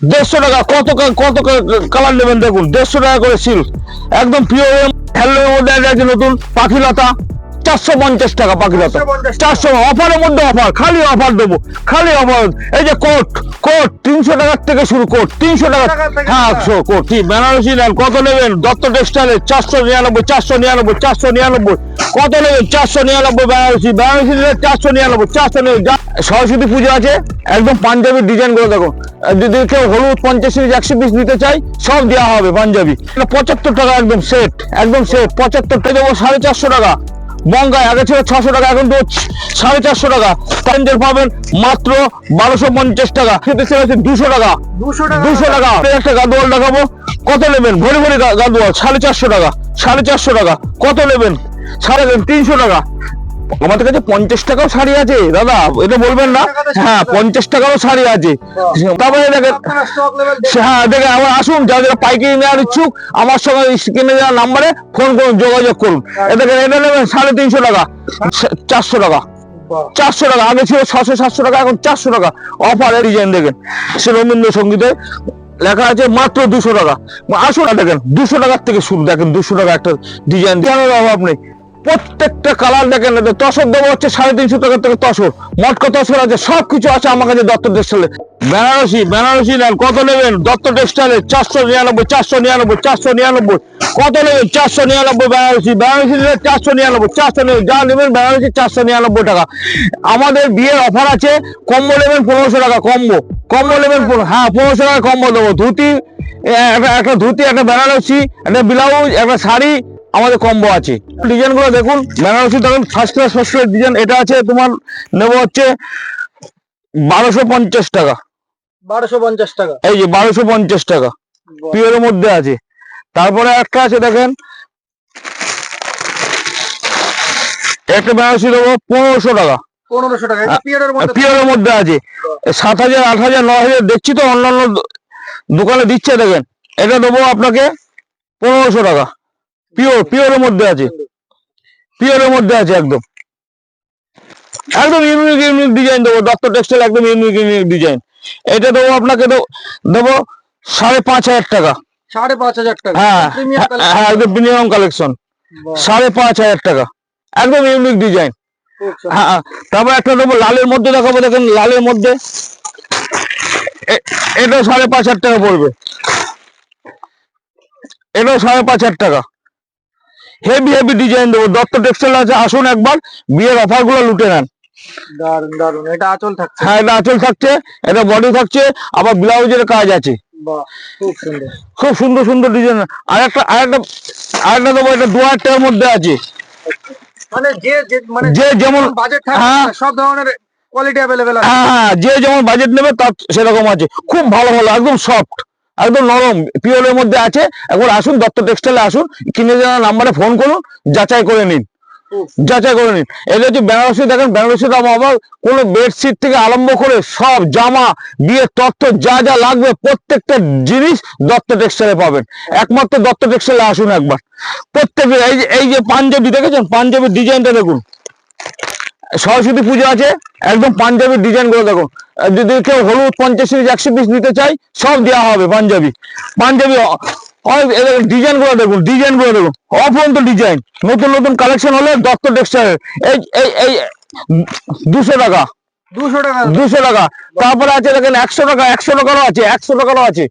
দেড়শো টাকা, কত কত কালার নেবেন দেখুন, দেড়শো টাকা করে সিল একদম পিওর হ্যালো মধ্যে এটা নতুন পাখি পাখিলতা। চারশো পঞ্চাশ টাকা 450 চারশো অফারের মধ্যে অফার খালি অফার দেবো খালি অফার। এই যে কোট কোট তিনশো টাকার থেকে শুরু কোট তিনশো টাকা হ্যাঁ একশো কোট। বেনারসি নেন কত নেবেন? দত্ত টেক্সটাইলে চারশো নিরানব্বই চারশো নিরানব্বই চারশো নিরানব্বই। কত নেবেন? চারশো নিরানব্বই বেনারসি। বেনারসি নিলে চারশো নিরানব্বই চারশো যা- সরস্বতী পুজো আছে একদম পাঞ্জাবির ডিজাইন করে দেখো। যদি কেউ হলুদ পঞ্চাশ সিরিজ একশো পিস নিতে চাই সব দেওয়া হবে পাঞ্জাবি। পঁচাত্তর টাকা একদম সেট একদম সেট পঁচাত্তর টাকা দেবো সাড়ে চারশো টাকা। বঙ্গায়। আগে ছিল ছশো টাকা এখন তো সাড়ে চারশো টাকা। প্যান্ডেল পাবেন মাত্র বারোশো পঞ্চাশ টাকা। খেতে আছে দুশো টাকা। দুশো টাকা। দুশো টাকা। আপনি একটা গাদোয়াল দেখাবো। কত নেবেন? ভরি ভরি গাদোয়াল। সাড়ে চারশো টাকা। সাড়ে চারশো টাকা। কত নেবেন? সাড়ে তিনশো টাকা। আমাদের কাছে পঞ্চাশ টাকাও শাড়ি আছে দাদা এটা বলবেন না? হ্যাঁ পঞ্চাশ টাকারও শাড়ি আছে। তারপরে দেখেন হ্যাঁ দেখে আমার আসুন যাদের পাইকারি নেওয়ার ইচ্ছুক আমার সঙ্গে স্ক্রিনে দেওয়া নাম্বারে ফোন করুন যোগাযোগ করুন। এ দেখেন এটা নেবেন সাড়ে তিনশো টাকা চারশো টাকা। চারশো টাকা আগে ছিল ছশো সাতশো টাকা এখন চারশো টাকা। অফারের ডিজাইন দেখেন সে রবীন্দ্রসঙ্গীতে লেখা আছে মাত্র দুশো টাকা। আসুন না দেখেন দুশো টাকার থেকে শুরু দেখেন দুশো টাকা একটা ডিজাইন দেওয়ার অভাব নেই। প্রত্যেকটা কালার দেখেন তসর দেবো হচ্ছে সাড়ে তিনশো টাকা থেকে তসর। মটকা তসর আছে সব কিছু আছে আমার কাছে দত্ত টেক্সটাইলে বেনারসি বেনারসি নেন, কত নেবেন? দত্ত টেক্সটাইলে চারশো নিরানব্বই চারশো নিরানব্বই চারশো নিরানব্বই। কত নেবেন? চারশো নিরানব্বই বেনারসি বেনারসি নিলে চারশো নিরানব্বই চারশো নিরানব্বই, যা নেবেন বেনারসি চারশো নিরানব্বই টাকা। আমাদের বিয়ের অফার আছে, কম্বো নেবেন পনেরোশো টাকা, কম্বো। কম্বো নেবেন হ্যাঁ পনেরোশো টাকা কম্বো দেবো। ধুতি একটা ধুতি, একটা বেনারসি, একটা ব্লাউজ, একটা শাড়ি আমাদের কম্বো আছে। ডিজাইনগুলো দেখুন বেনারসি দেখুন first class first class design এটা আছে তোমার নেব হচ্ছে বারোশো পঞ্চাশ টাকা। বারোশো পঞ্চাশ টাকা। এই যে বারোশো পঞ্চাশ টাকা। পিওরের মধ্যে আছে। তারপরে একটা আছে দেখেন। একটা বেনারসি দেবো পনেরোশো টাকা। পনেরোশো টাকা। পিওরের মধ্যে আছে। সাত হাজার আট হাজার ন হাজার দেখছি তো অন্যান্য দোকানে দিচ্ছে দেখেন। এটা দেবো আপনাকে পনেরোশো টাকা। পিওর পিওরের মধ্যে আছে। পিওরের মধ্যে আছে একদম। একদম ইউনিক ইউনিক ডিজাইন দেবো। দত্ত টেক্সটাইল একদম ইউনিক ইউনিক ডিজাইন এটা দেবো আপনাকে দেবো- দেবো সাড়ে পাঁচ হাজার টাকা। সাড়ে পাঁচ হাজার টাকা। হ্যাঁ হ্যাঁ, হ্যাঁ একদম প্রিমিয়াম কালেকশন সাড়ে পাঁচ হাজার টাকা। একদম ইউনিক ডিজাইন হ্যাঁ হ্যাঁ। তারপর একটা দেবো লালের মধ্যে দেখাবো দেখেন লালের মধ্যে। এ- এটাও সাড়ে পাঁচ হাজার টাকা পড়বে। এটাও সাড়ে পাঁচ হাজার টাকা। হেভি হেভি ডিজাইন দেবো। দত্ত টেক্সটাইল আছে আসুন একবার। বিয়ের অফারগুলো লুটে নেন। দারুণ দারুণ এটা আঁচল থাকছে। হ্যাঁ এটা আঁচল থাকছে। এটা বডি থাকছে আবার ব্লাউজের কাজ আছে। খুব সুন্দর। সুন্দর ডিজাইন আর একটা আর একটা আর একটা দেবো এটা দু হাজার মধ্যে আছে। মানে যে মানে যে যেমন বাজেট হ্যাঁ। সব ধরনের কোয়ালিটি অ্যাভেলেবেল আছে। হ্যাঁ হ্যাঁ যে যেমন বাজেট নেবে তার সেরকম আছে। খুব ভালো ভালো একদম সফট একদম নরম পিওরের মধ্যে আছে। একবার আসুন দত্ত টেক্সটাইলে আসুন কিনে দেওয়ার নাম্বারে ফোন করুন যাচাই করে নিন। যাচাই করে নিন। এটা হচ্ছে বেনারসি দেখেন বেনারসি দাম আবার কোনো বেডশিট থেকে আরম্ভ করে সব জামা বিয়ের তত্ত্ব যা যা লাগবে প্রত্যেকটা জিনিস দত্ত টেক্সটাইলে পাবেন। একমাত্র দত্ত টেক্সটাইলে আসুন একবার। প্রত্যেকের এই যে এই যে পাঞ্জাবি দেখেছেন? পাঞ্জাবির ডিজাইনটা দেখুন। সরস্বতী পুজো আছে একদম পাঞ্জাবির ডিজাইন করে দেখো। যদি কেউ হলুদ পঞ্চাশ সিরিজ একশো পিস নিতে চাই সব দেওয়া হবে পাঞ্জাবি। পাঞ্জাবি ডিজাইন করে দেখুন ডিজাইন করে দেখুন। অফরন্ত ডিজাইন নতুন নতুন কালেকশন হলে দত্ত টেক্সটাইল এই এই এই দুশো টাকা। দুশো টাকা। দুশো টাকা। তারপরে আছে দেখেন একশো টাকা একশো টাকারও আছে একশো টাকারও আছে।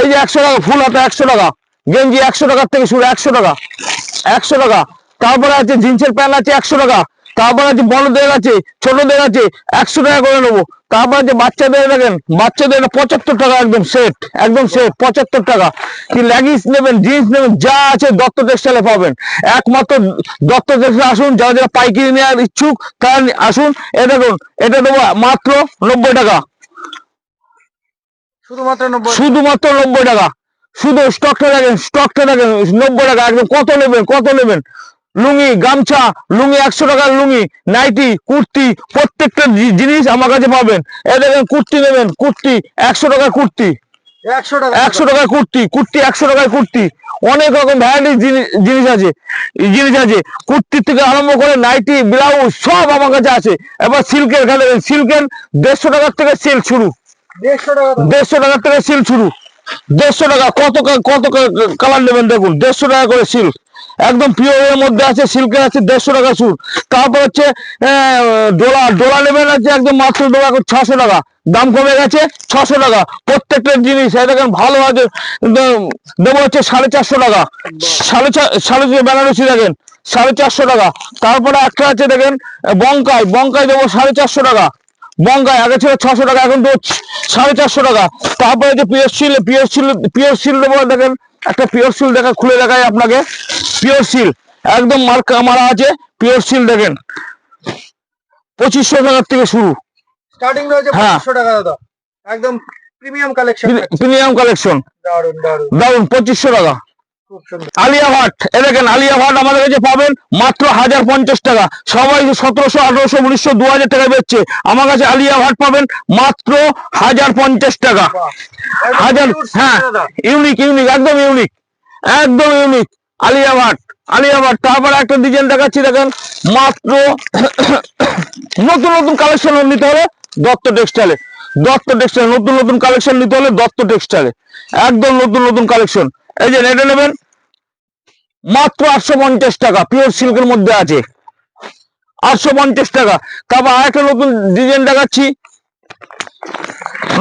এই যে একশো টাকা ফুল হাতে একশো টাকা। গেঞ্জি একশো টাকার থেকে শুরু একশো টাকা। একশো টাকা। তারপরে আছে জিন্সের প্যান্ট আছে একশো টাকা। তারপরে আছে বড়দের আছে ছোটদের আছে একশো টাকা করে নেব। তারপর আছে বাচ্চাদের দেখেন বাচ্চাদের পঁচাত্তর টাকা একদম সেট একদম সেট পঁচাত্তর টাকা। কি লেগিংস নেবেন জিন্স নেবেন যা আছে দত্ত টেক্সটাইলে পাবেন। একমাত্র দত্ত টেক্সটাইল আসুন যারা যারা পাইকারি নেওয়ার ইচ্ছুক তারা আসুন এটা দেখুন এটা দেবো মাত্র নব্বই টাকা। শুধুমাত্র নব্বই শুধুমাত্র নব্বই টাকা। শুধু স্টকটা দেখেন স্টকটা দেখেন নব্বই টাকা একদম কত নেবেন কত নেবেন? লুঙ্গি গামছা লুঙ্গি একশো টাকার লুঙ্গি নাইটি কুর্তি প্রত্যেকটা জিনিস আমার কাছে পাবেন। এই দেখেন কুর্তি নেবেন কুর্তি একশো টাকার কুর্তি। একশো টাকা একশো টাকার কুর্তি কুর্তি একশো টাকার কুর্তি। অনেক রকম ভ্যারাইটি জিনিস আছে জিনিস আছে। কুর্তি থেকে আরম্ভ করে নাইটি ব্লাউজ সব আমার কাছে আছে। এবার সিল্কের খেলে সিল্কের দেড়শো টাকার থেকে সেল শুরু। দেড়শো টাকার থেকে সিল শুরু। দেড়শো টাকা কত কত কালার নেবেন দেখুন দেড়শো টাকা করে সিল্ক। একদম পিওরের মধ্যে আছে সিল্কের আছে, দেড়শো টাকা সুর তারপর হচ্ছে ডোলা ডোলা নেবেন আছে, একদম মাত্র ডোলা ছশো টাকা। দাম কমে গেছে ছশো টাকা। প্রত্যেকটা জিনিস দেখেন, ভালো আছে দেবো হচ্ছে সাড়ে চারশো টাকা। সাড়ে সাড়ে বেনারসি দেখেন, সাড়ে চারশো টাকা। তারপরে একটা আছে দেখেন, বঙ্কাই বঙ্কাই দেবো সাড়ে চারশো টাকা। বঙ্গায় আগে ছিল ছশো টাকা, এখন সাড়ে চারশো টাকা। তারপরে যে pure silk pure silk pure silk দেবো দেখেন একটা পিওর সিল দেখা খুলে দেখায় আপনাকে। পিওর সিল একদম মার্কা মারা আছে পিওর সিল দেখেন। পঁচিশশো টাকার থেকে শুরু। স্টার্টিং রয়েছে হ্যাঁ। পঁচিশশো টাকা দাদা। একদম প্রিমিয়াম কালেকশন প্রিমিয়াম কালেকশন দারুণ দারুণ দারুণ পঁচিশশো টাকা। আলিয়া ভাট, এ দেখেন, আলিয়া ভাট আমাদের কাছে পাবেন মাত্র হাজার পঞ্চাশ টাকা। সবাই সতেরোশো, আঠারোশো, উনিশশো, দু হাজার টাকা বেচছে, আমার কাছে আলিয়া ভাট পাবেন মাত্র হাজার পঞ্চাশ টাকা। হাজার হ্যাঁ ইউনিক ইউনিক, একদম ইউনিক একদম ইউনিক, আলিয়া ভাট আলিয়া ভাট। তারপর একটা ডিজাইন দেখাচ্ছি, দেখেন, মাত্র নতুন নতুন কালেকশন নিতে হলে দত্ত টেক্সটাইলে দত্ত টেক্সটাইল নতুন নতুন কালেকশন নিতে হলে দত্ত টেক্সটাইলে একদম নতুন নতুন কালেকশন এই যে, এটা নেবেন মাত্র আটশো পঞ্চাশ টাকা পিওর সিল্কের মধ্যে আছে। আটশো পঞ্চাশ টাকা। তারপর আরেকটা নতুন ডিজাইন দেখাচ্ছি।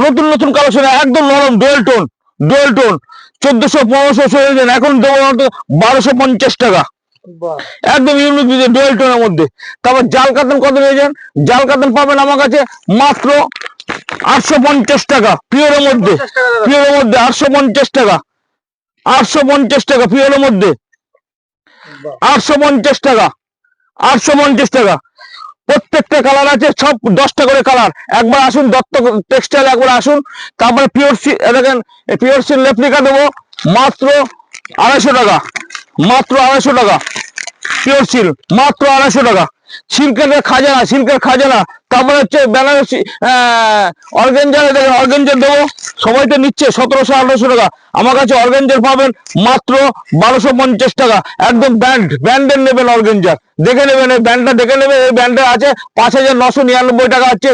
নতুন নতুন কালেকশন একদম নরম ডুয়েল টোন ডুয়েল টোন চোদ্দশো পনেরোশো চলেছেন এখন বারোশো পঞ্চাশ টাকা। একদম ইউনিক ডুয়েল টোনের মধ্যে। তারপর জাল কাতন কত নিয়েছেন জাল কাতন পাবেন আমার কাছে মাত্র আটশো পঞ্চাশ টাকা পিওরের মধ্যে। 50 টাকা দাদা। পিওরের মধ্যে আটশো পঞ্চাশ টাকা আটশো পঞ্চাশ টাকা পিওরের মধ্যে। আটশো পঞ্চাশ টাকা। আটশো পঞ্চাশ টাকা। প্রত্যেকটা কালার আছে, সব দশটা করে কালার একবার আসুন, দত্ত টেক্সটাইল একবার আসুন, তারপরে পিওর দেখেন পিওর সিল রেপ্লিকা দেবো, মাত্র আড়াইশো টাকা। মাত্র আড়াইশো টাকা। পিওর সিল মাত্র আড়াইশো টাকা। সিল্কের খাজানা সিল্কের খাজানা তারপরে হচ্ছে বেনারসি অর্গেঞ্জার দেখেন অর্গেঞ্জার দেবো। সবাই তো নিচ্ছে সতেরোশো আঠারোশো টাকা। আমার কাছে অর্গেঞ্জার পাবেন মাত্র বারোশো পঞ্চাশ টাকা। একদম ব্যান্ড ব্যান্ডের নেবেন অর্গেঞ্জার। দেখে নেবেন এই ব্যান্ডটা দেখে নেবেন এই ব্যান্ডে আছে পাঁচ হাজার নশো নিরানব্বই টাকা হচ্ছে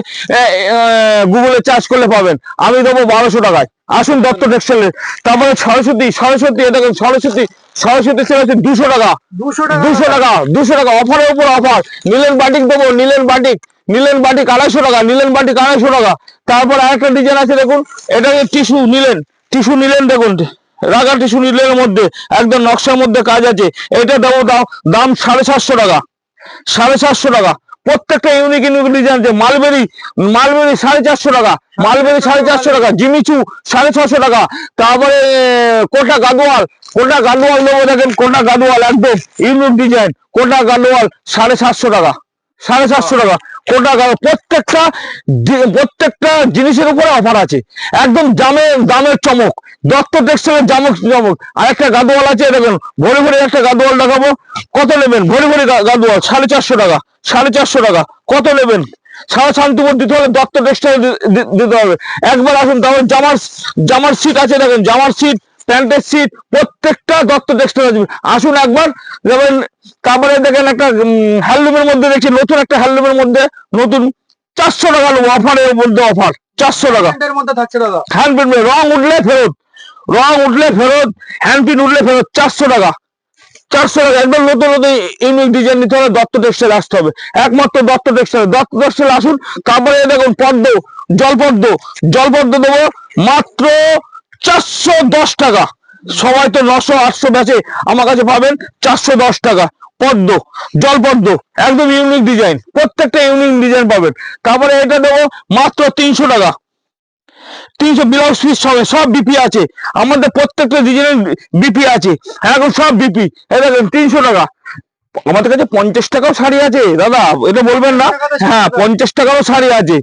গুগলে চার্জ করলে পাবেন। আমি দেবো বারোশো টাকায়। আসুন দত্ত টেক্সটাইলের। তারপরে সরস্বতী সরস্বতী এ দেখেন সরস্বতী সরস্বতী সেল হচ্ছে দুশো টাকা। দুশো টাকা। দুশো টাকা দুশো টাকা। অফারের উপর অফার। নীলেন বাটিক দেবো নীলেন বাটিক। নীলেন বাটিক আড়াইশো টাকা, নীলেন বাটিক আড়াইশো টাকা। তারপর আরেকটা ডিজাইন আছে দেখুন, এটা টিস্যু নিলেন। টিস্যু নিলেন দেখুন, রাগা টিস্যু নিলেন মধ্যে, একদম নকশার মধ্যে কাজ আছে। এটা দেবো দাও দাম সাড়ে সাতশো টাকা, সাড়ে সাতশো টাকা। প্রত্যেকটা ইউনিক ইউনিক ডিজাইন আছে। মালবেরি মালবেরি সাড়ে চারশো টাকা, মালবেরি সাড়ে চারশো টাকা, জিমিচু সাড়ে ছশো টাকা। তারপরে, কোটা গাদোয়াল কোটা গাদোয়াল নেব দেখেন, কোটা গাদোয়াল একদম ইউনিক ডিজাইন কোটা গাদোয়াল সাড়ে সাতশো টাকা, সাড়ে সাতশো টাকা। কোটা প্রত্যেকটা প্রত্যেকটা জিনিসের উপরে অফার আছে। একদম দামের দামের চমক। দত্ত টেক্সটাইলের জামক চমক। আর একটা গাদোয়াল আছে দেখুন, ভরে ভরে একটা গাদোয়াল দেখাবো। কত নেবেন? ভরে ভরে গাদোয়াল, সাড়ে চারশো টাকা, সাড়ে চারশো টাকা। কত নেবেন? সারা শান্তিপুর দিতে হলে দত্ত টেক্সটাইল দিতে হবে। একবার আসুন তারপর জামার জামার সিট আছে, দেখেন, জামার সিট প্যান্টের সিট প্রত্যেকটা দত্ত টেক্সটাইল আসুন একবার যেমন তারপরে দেখেন একটা হ্যান্ডলুমের মধ্যে দেখছি নতুন একটা হ্যান্ডলুমের মধ্যে নতুন চারশো টাকা অফারের মধ্যে অফার চারশো টাকা। এর মধ্যে থাকছে দাদা। হ্যান্ড প্রিন্ট রং উঠলে ফেরত রং উঠলে ফেরত হ্যান্ড প্রিন্ট উঠলে ফেরত চারশো টাকা। চারশো টাকা একদম নতুন নতুন ইউনিক ডিজাইন নিতে হবে দত্ত টেক্সটাইল আসতে হবে। একমাত্র দত্ত টেক্সটাইল দত্ত টেক্সটাইল আসুন তারপরে দেখুন পদ্ম জলপদ্ম জলপদ্ম দেবো মাত্র চারশো দশ টাকা। সবাই তো নশো, আটশো বেচে আমার কাছে পাবেন চারশো দশ টাকা। পদ্ম জল পদ্ম একদম ইউনিক ডিজাইন প্রত্যেকটা ইউনিক ডিজাইন পাবেন। তারপরে এটা দেবো মাত্র তিনশো টাকা। তিনশো ব্লাউজ পিস সবে, সব বিপি আছে। আমাদের প্রত্যেকটা ডিজাইনের বিপি আছে। এখন সব বিপি এই দেখেন, তিনশো টাকা। আমাদের কাছে পঞ্চাশ টাকাও শাড়ি আছে দাদা এটা বলবেন না? 50 টাকাতে শাড়ি হ্যাঁ পঞ্চাশ টাকারও শাড়ি আছে।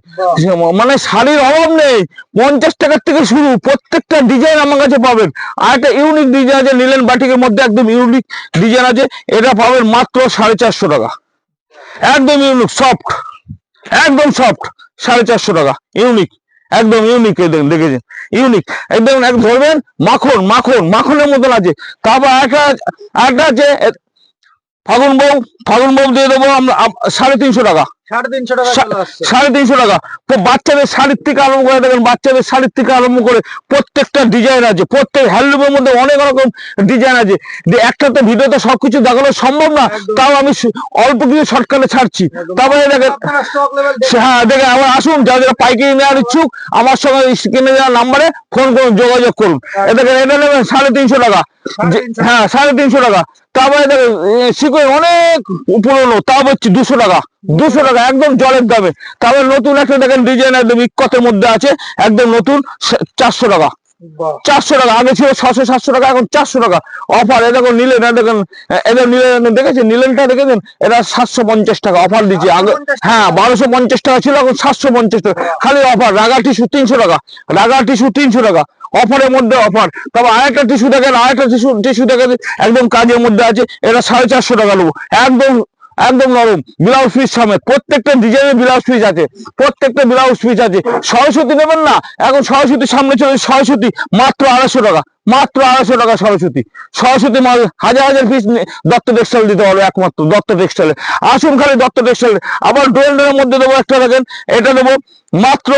মানে শাড়ির অভাব নেই। পঞ্চাশ টাকার থেকে শুরু প্রত্যেকটা ডিজাইন আমার কাছে পাবেন। আর একটা ইউনিক ডিজাইন আছে নীলেন বাটিকের মধ্যে একদম ইউনিক ডিজাইন আছে এটা পাবেন মাত্র সাড়ে চারশো টাকা। একদম ইউনিক সফট একদম সফট সাড়ে চারশো টাকা। ইউনিক একদম ইউনিক দেখেছেন? ইউনিক একদম এক ধরবেন মাখন মাখন মাখনের মতন আছে। তারপর একটা একটা আছে ফাগুন বউ ফাগুন বউ দিয়ে দেবো আমরা সাড়ে তিনশো টাকা। সাড়ে তিনশো টাকা তো বাচ্চাদের শাড়ির থেকে আরম্ভ করে দেখেন বাচ্চাদের শাড়ির থেকে আরম্ভ করে প্রত্যেকটা ডিজাইন আছে। প্রত্যেক হ্যান্ডলুমের মধ্যে অনেক রকম ডিজাইন আছে। যে একটা তো ভিডিওতে সবকিছু দেখানো সম্ভব না। তাও আমি অল্প কিছু শর্টকাটে ছাড়ছি। তারপরে দেখেন হ্যাঁ দেখে আবার আসুন যারা যারা পাইকারি নেওয়ার ইচ্ছুক আমার সঙ্গে স্ক্রিনে দেওয়া নাম্বারে ফোন করুন যোগাযোগ করুন। এটাকে এটা নেবেন সাড়ে তিনশো টাকা। হ্যাঁ সাড়ে তিনশো টাকা। তারপরে দেখো শিকড় অনেক পুরনো, তা হচ্ছে দুশো টাকা দুশো টাকা, একদম জলের দামে। তারপরে নতুন একটা দেখেন ডিজাইন একদম ইকতের মধ্যে আছে, একদম নতুন চারশো টাকা। চারশো টাকা আগে ছিল ছশো সাতশো টাকা এখন চারশো টাকা। অফার এ দেখুন নিলেন দেখেন এদের নিলেন দেখেছেন? নিলেনটা দেখেছেন এটা সাতশো পঞ্চাশ টাকা অফার দিচ্ছে। আগে হ্যাঁ বারোশো পঞ্চাশ টাকা ছিল এখন সাতশো পঞ্চাশ টাকা। খালি অফার রাগা টিস্যু তিনশো টাকা রাগা টিস্যু তিনশো টাকা। অফারের মধ্যে অফার তারপর আরেকটা টিস্যু দেখেন আরেকটা টিস্যু টিস্যু দেখেন একদম কাজের মধ্যে আছে এটা সাড়ে চারশো টাকা নেব। একদম একদম নরম ব্লাউজ পিস সমেত প্রত্যেকটা ডিজাইনের ব্লাউজ পিস আছে, প্রত্যেকটা ব্লাউজ পিস আছে। সরস্বতী নেবেন না, এখন সরস্বতী সামনে চলে সরস্বতী, মাত্র আড়াইশো টাকা, মাত্র আড়াইশো টাকা সরস্বতী। সরস্বতী মাল, হাজার হাজার পিস দত্ত টেক্সটাইল দিতে পারবে একমাত্র দত্ত টেক্সটাইলে আসুন খালি দত্ত টেক্সটাইল আবার ডোয়েলের মধ্যে দেবো একটা, দেখেন, এটা দেবো মাত্র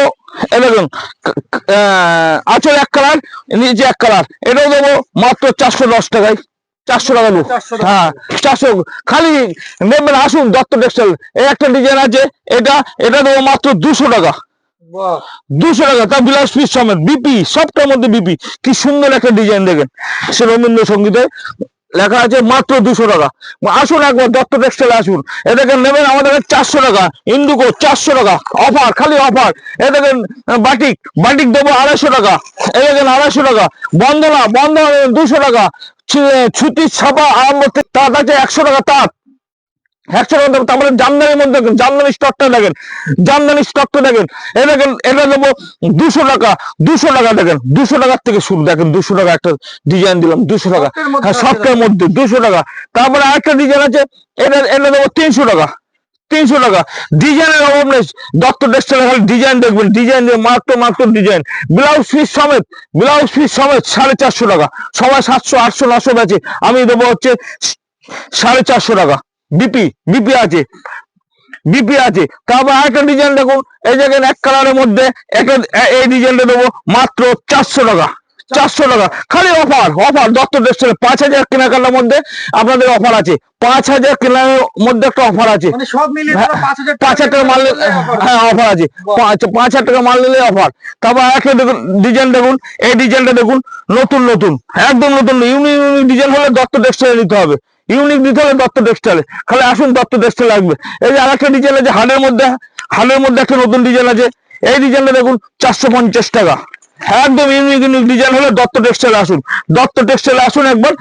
দেখুন আচল এক কালার নিচে এক কালার এটাও দেবো মাত্র চারশো দশ টাকায়। চারশো টাকা দেবো 400 টাকা। হ্যাঁ চারশো। খালি নেবেন আসুন দত্ত টেক্সটাইল এই একটা ডিজাইন আছে এটা এটা দেবো মাত্র দুশো টাকা। দুশো টাকা তার বিলাস পিস সমেত বিপি সবটার মধ্যে বিপি। কি সুন্দর একটা ডিজাইন দেখেন। সে রবীন্দ্রসঙ্গীতে লেখা আছে মাত্র দুশো টাকা। আসুন একবার দত্ত টেক্সটাইল আসুন। এ দেখেন নেবেন আমাদের চারশো টাকা। ইন্দুকো চারশো টাকা। অফার খালি অফার এ দেখেন বাটিক বাটিক দেবো আড়াইশো টাকা। এ দেখেন আড়াইশো টাকা। বন্দনা বন্দনা দুশো টাকা। ছি- ছুটির ছাপা আরম্ভ তাঁত আছে একশো টাকা তাঁত একশো টাকা দেবো তারপরে জামদানির মধ্যে দেখেন জামদানি স্টকটা দেখেন জামদানি স্টকটা দেখেন। এ দেখেন এটা দেবো দুশো টাকা দুশো টাকা দেখেন দুশো টাকার থেকে শুরু। দেখেন দুশো টাকা একটা ডিজাইন দিলাম দুশো টাকা। হ্যাঁ আছে সফটের মধ্যে দুশো টাকা। তারপরে আরেকটা ডিজাইন আছে এটা এটা দেবো তিনশো টাকা। তিনশো টাকা। ডিজাইনের অভাব নেই। দত্ত টেক্সটাইল খালি ডিজাইন দেখবেন। ডিজাইন মাত্র মাত্র ডিজাইন ব্লাউজ পিস সমেত ব্লাউজ পিস সমেত সাড়ে চারশো টাকা। সবাই সাতশো, আটশো, নশো বেচে। আমি দেবো হচ্ছে সাড়ে চারশো টাকা। বিপি বিপি আছে। বিপি আছে। তারপর আরেকটা ডিজাইন দেখুন। এই দেখেন এক কালারের মধ্যে এই ডিজাইনটা দেবো মাত্র চারশো টাকা। চারশো টাকা। খালি অফার অফার। দত্ত টেক্সটাইল পাঁচ হাজার কেনাকাটার মধ্যে আপনাদের অফার আছে। পাঁচ হাজার কেনার মধ্যে একটা অফার আছে। মানে হ্যাঁ, পাঁচ হাজার টাকা মাল হ্যাঁ অফার আছে। পাঁচ পাঁচ হাজার টাকা মাল নিলে অফার। তারপর একটা দেখুন ডিজাইন দেখুন। এই ডিজাইনটা দেখুন নতুন নতুন। একদম নতুন ইউনিক ইউনিক ডিজাইন হলে দত্ত টেক্সটাইল নিতে হবে। ইউনিক দিতে হলে দত্ত টেক্সটাইলে খালি আসুন দত্ত টেক্সটাইল লাগবে। এই যে আরেকটা ডিজাইন আছে হালের মধ্যে হালের মধ্যে একটা নতুন ডিজাইন আছে। এই ডিজাইনটা দেখুন চারশো পঞ্চাশ টাকা। একদম ইউনিক ইউনিক ডিজাইন হলে দত্ত টেক্সটাইল আসুন। দত্ত টেক্সটাইল আসুন একবার,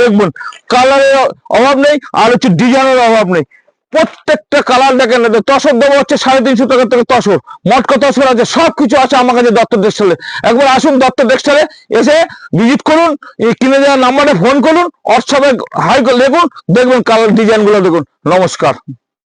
দেখবেন কালারের অভাব নেই, আর হচ্ছে ডিজাইনের অভাব নেই। প্রত্যেকটা কালার দেখেন না তসর দেবো হচ্ছে সাড়ে তিনশো টাকা থেকে তসর, মটকা তসর আছে, সবকিছু আছে আমার কাছে দত্ত টেক্সটাইলে একবার আসুন দত্ত টেক্সটাইলে এসে ভিজিট করুন কিনে দেওয়ার নাম্বারে ফোন করুন, হোয়াটসঅ্যাপে হাই দেখুন দেখবেন কালার ডিজাইনগুলো দেখুন। নমস্কার।